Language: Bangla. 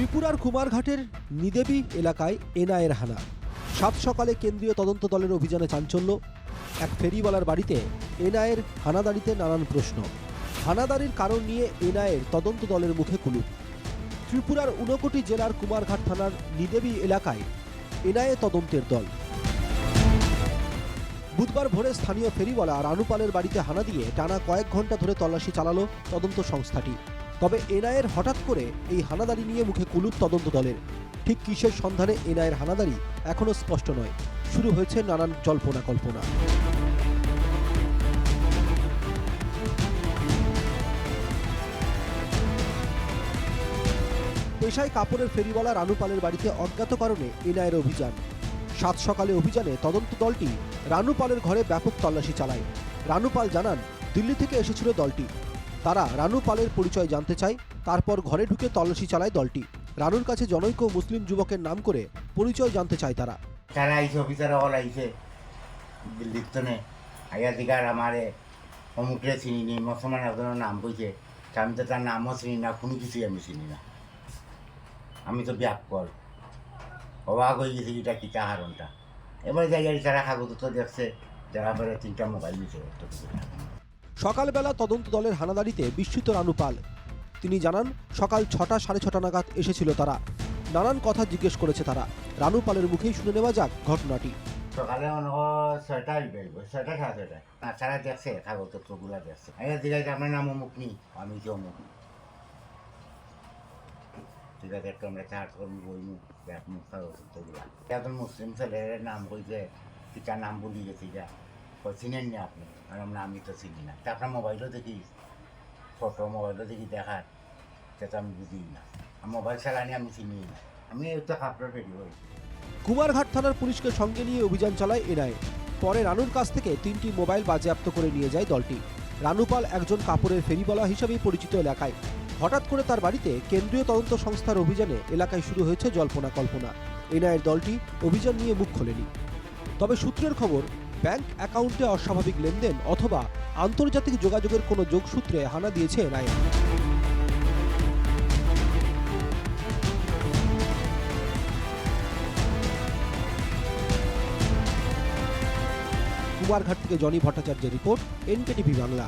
ত্রিপুরার কুমারঘাটের নিদেবী এলাকায় এনআইয়ের হানা। সাত সকালে কেন্দ্রীয় তদন্ত দলের অভিযানে চাঞ্চল্য। এক ফেরিওয়ালার বাড়িতে এনআইয়ের হানাদারিতে নানান প্রশ্ন। হানাদারির কারণ নিয়ে এনআইয়ের তদন্ত দলের মুখে কুলুপ। ত্রিপুরার ঊনকোটি জেলার কুমারঘাট থানার নিদেবী এলাকায় এনআইএ তদন্তের দল। বুধবার ভোরে স্থানীয় ফেরিওয়ালা রানুপালের বাড়িতে হানা দিয়ে টানা কয়েক ঘণ্টা ধরে তল্লাশি চালালো তদন্ত সংস্থাটি। তবে এনআইয়ের হঠাৎ করে এই হানাদারি নিয়ে মুখে কুলুপ তদন্ত দলের। ঠিক কিসের সন্ধানে এনআইয়ের হানাদারি এখনও স্পষ্ট নয়। শুরু হয়েছে নানান জল্পনা কল্পনা। পেশায় কাপড়ের ফেরিওয়ালা রানুপালের বাড়িতে অজ্ঞাত কারণে এনআইয়ের অভিযান। সাত সকালে অভিযানে তদন্ত দলটি রানুপালের ঘরে ব্যাপক তল্লাশি চালায়। রানুপাল জানান, দিল্লি থেকে এসেছিল দলটি। তারা রানু পালের পরিচয় জানতে চায়, তারপর ঘরে ঢুকে তল্লাশি চালায় দলটি। রানুর কাছে জনৈক মুসলিম যুবকের নাম করে পরিচয় জানতে চায় তারা। তারা চিনি নি নাম কইছে, আমি তো তার নামও চিনি না, কোনো কিছুই আমি চিনি না। আমি তো অবাক হয়ে এটা কি কাগজ তো দেখছে দেখা পরে তিনটা মোবাইল। সকালবেলা তদন্ত দলের হানাদারিতে বিস্মিত রানুপাল তিনি জানান, সকাল ছটা সাড়ে ছটা নাগাদ এসেছিল তারা। নানান কথা জিজ্ঞেস করেছে তারা। রানুপালের মুখেই শুনে নেওয়া যাক ঘটনাটি। সকালে মনে হয় ছয়টা বেরব ছয়টা সাড়ে ছয়টা। না তারা দেখছে কাগজপত্রগুলো দেখছে। আইয়া দিগাই আপনার নাম অমুক নি আমি কি অমুক ঠিক আছে একটু আমরা চার্জ করব, বইমু দেখ মুখ কাগজপত্রগুলো এখন মুসলিম ছেলের নাম কইছে, পিতার নাম বলি গেছি যা চিনেন নি আপনি? আমরা আমি তো চিনি না। তা আপনার মোবাইলও দেখি ফটো মোবাইলও দেখি দেখার। সেটা আমি বুঝি না। আর মোবাইল চালানি আমি চিনি না। আমি তো কাপড় রেডি হই কুমারঘাট থানার পুলিশকে সঙ্গে নিয়ে অভিযান চালায় এনআইএ পরে রানুর কাছ থেকে তিনটি মোবাইল বাজেয়াপ্ত করে নিয়ে যায় দলটি। রানুপাল একজন কাপড়ের ফেরিওয়ালা হিসেবেই পরিচিত এলাকায়। হঠাৎ করে তার বাড়িতে কেন্দ্রীয় তদন্ত সংস্থার অভিযানে এলাকায় শুরু হয়েছে জল্পনা কল্পনা। এনআইয়ের দলটি অভিযান নিয়ে মুখ খোলেনি। তবে সূত্রের খবর ব্যাংক অ্যাকাউন্টে অস্বাভাবিক লেনদেন অথবা আন্তর্জাতিক যোগাযোগের কোনো যোগসূত্রে হানা দিয়েছে এনআইএ কুমারঘাট থেকে জনি ভট্টাচার্যের রিপোর্ট, এনকেটিভি বাংলা।